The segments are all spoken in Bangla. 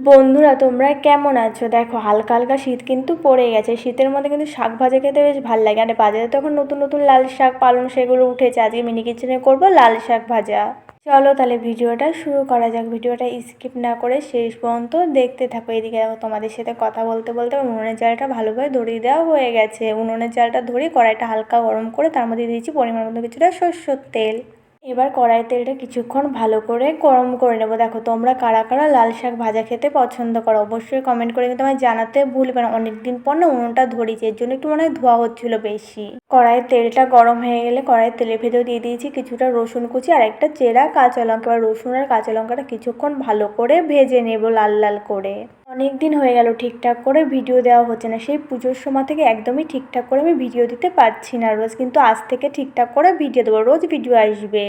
বন্ধুরা, তোমরা কেমন আছো? দেখো, হালকা হালকা শীত কিন্তু পড়ে গেছে। শীতের মধ্যে কিন্তু শাক ভাজা খেতে বেশ ভালো লাগে। আর বাজারে তো এখন নতুন নতুন লাল শাক পালন সেগুলো উঠেছে। আজকে মিনি কিচেনে করব লাল শাক ভাজা। চলো তাহলে ভিডিওটা শুরু করা যাক। ভিডিওটা স্কিপ না করে শেষ পর্যন্ত দেখতে থাকো। এদিকে তোমাদের সাথে কথা বলতে বলতে উনুনের চালটা ভালোভাবে ধরিয়ে দেওয়া হয়ে গেছে। উনুনের চালটা ধরিয়ে কড়াইটা হালকা গরম করে তার মধ্যে দিয়েছি পরিমাণ মতো কিছুটা সর্ষের তেল। এবার কড়াই তেলটা কিছুক্ষণ ভালো করে গরম করে নেব। দেখো, তোমরা কারা কারা লাল শাক ভাজা খেতে পছন্দ করো, অবশ্যই কমেন্ট করে কিন্তু আমায় জানাতে ভুলবে না। অনেকদিন পর না উনুনটা ধরিয়েছি এর জন্য একটু মনে হয় ধোয়া হচ্ছিল বেশি। কড়াইয়ের তেলটা গরম হয়ে গেলে কড়াইয়ের তেলের ভেতর দিয়ে দিয়েছি কিছুটা রসুন কুচি আর একটা চেরা কাঁচা লঙ্কা। এবার রসুন আর কাঁচা লঙ্কাটা কিছুক্ষণ ভালো করে ভেজে নেব লাল লাল করে। অনেক দিন হয়ে গেল ঠিকঠাক করে ভিডিও দেওয়া হচ্ছে না। সেই পুজোর সময় থেকে একদমই ঠিকঠাক করে আমি ভিডিও দিতে পারছি না রোজ, কিন্তু আজ থেকে ঠিকঠাক করে ভিডিও দেবো, রোজ ভিডিও আসবে।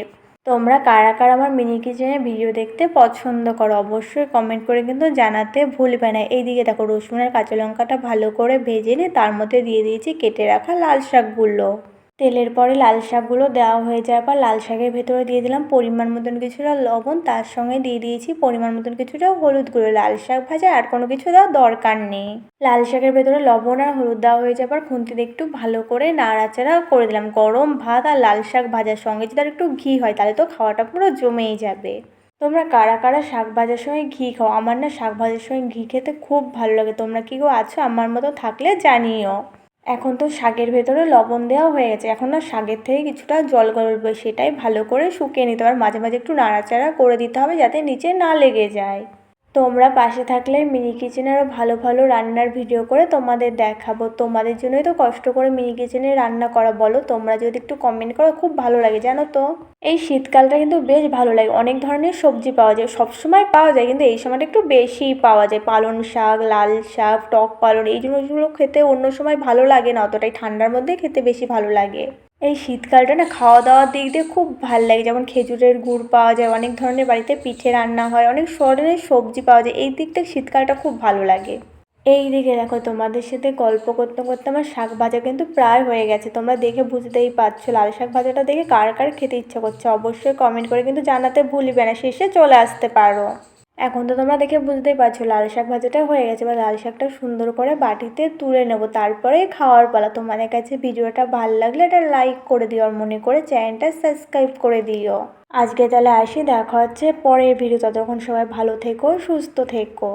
তোমরা কারা কারা আমার মিনি কিচেনে ভিডিও দেখতে পছন্দ করো অবশ্যই কমেন্ট করে কিন্তু জানাতে ভুলবে না। এইদিকে দেখো রসুন আর কাঁচা লঙ্কাটা ভালো করে ভেজে নিয়ে তার মধ্যে দিয়ে দিয়েছি কেটে রাখা লাল শাকগুলো। তেলের পরে লাল শাকগুলো দেওয়া হয়ে যাওয়ার পর লাল শাকের ভেতরে দিয়ে দিলাম পরিমাণ মতন কিছুটা লবণ, তার সঙ্গে দিয়ে দিয়েছি পরিমাণ মতন কিছুটা হলুদ গুঁড়ো। লাল শাক ভাজা আর কোনো কিছু দেওয়ার দরকার নেই। লাল শাকের ভেতরে লবণ আর হলুদ দেওয়া হয়ে যাওয়ার পর খুন্তিতে একটু ভালো করে নাড়াচাড়া করে দিলাম। গরম ভাত আর লাল শাক ভাজার সঙ্গে যদি আর একটু ঘি হয়, তাহলে তো খাওয়াটা পুরো জমেই যাবে। তোমরা কারা কারা শাক ভাজার সময় ঘি খাও? আমার না শাক ভাজার সময় ঘি খেতে খুব ভালো লাগে। তোমরা কি কেউ আছো? আমার মতো থাকলে জানিও। এখন তো শাকের ভেতরে লবণ দেওয়া হয়ে গেছে। এখন না শাকের থেকে কিছুটা জল গড়বে সেটাই ভালো করে শুকিয়ে নিতে হবে। আর মাঝে মাঝে একটু নাড়াচাড়া করে দিতে হবে যাতে নিচে না লেগে যায়। তোমরা পাশে থাকলে মিনি কিচেনে আরও ভালো ভালো রান্নার ভিডিও করে তোমাদের দেখাবো। তোমাদের জন্যই তো কষ্ট করে মিনি কিচেনে রান্না করা বলো। তোমরা যদি একটু কমেন্ট করো, খুব ভালো লাগে, জানো তো? এই শীতকালটা কিন্তু বেশ ভালো লাগে। অনেক ধরনের সবজি পাওয়া যায়, সবসময় পাওয়া যায়, কিন্তু এই সময়টা একটু বেশিই পাওয়া যায়। পালং শাক, লাল শাক, টক পালং, এই জিনিসগুলো খেতে অন্য সময় ভালো লাগে না, অতটাই ঠান্ডার মধ্যে খেতে বেশি ভালো লাগে। এই শীতকালটা না খাওয়া দাওয়ার দিক দিয়ে খুব ভালো লাগে। যেমন খেজুরের গুড় পাওয়া যায়, অনেক ধরনের বাড়িতে পিঠে রান্না হয়, অনেক ধরনের সবজি পাওয়া যায়। এই দিক থেকে শীতকালটা খুব ভালো লাগে। এই দিকে দেখো, তোমাদের সাথে গল্প করতে করতে আমার শাক ভাজা কিন্তু প্রায় হয়ে গেছে। তোমরা দেখে বুঝতেই পারছ লাল শাক ভাজাটা দেখে কার কার খেতে ইচ্ছা করছে। অবশ্যই কমেন্ট করে কিন্তু জানাতে ভুলবে না। শেষে চলে আসতে পারো। এখন তো তোমরা দেখে বুঝতেই পারছ, লাল শাক ভাজাটা হয়ে গেছে বা লাল শাকটা সুন্দর করে বাটিতে তুলে নেব। তারপরে খাওয়ার পালা। তোমাদের কাছে ভিডিওটা ভালো লাগলে এটা লাইক করে দিও, আর মনে করে চ্যানেলটা সাবস্ক্রাইব করে দিও। আজকে তাহলে আসি, দেখা হচ্ছে পরের ভিডিও ততক্ষণ সবাই ভালো থেকো, সুস্থ থেকো।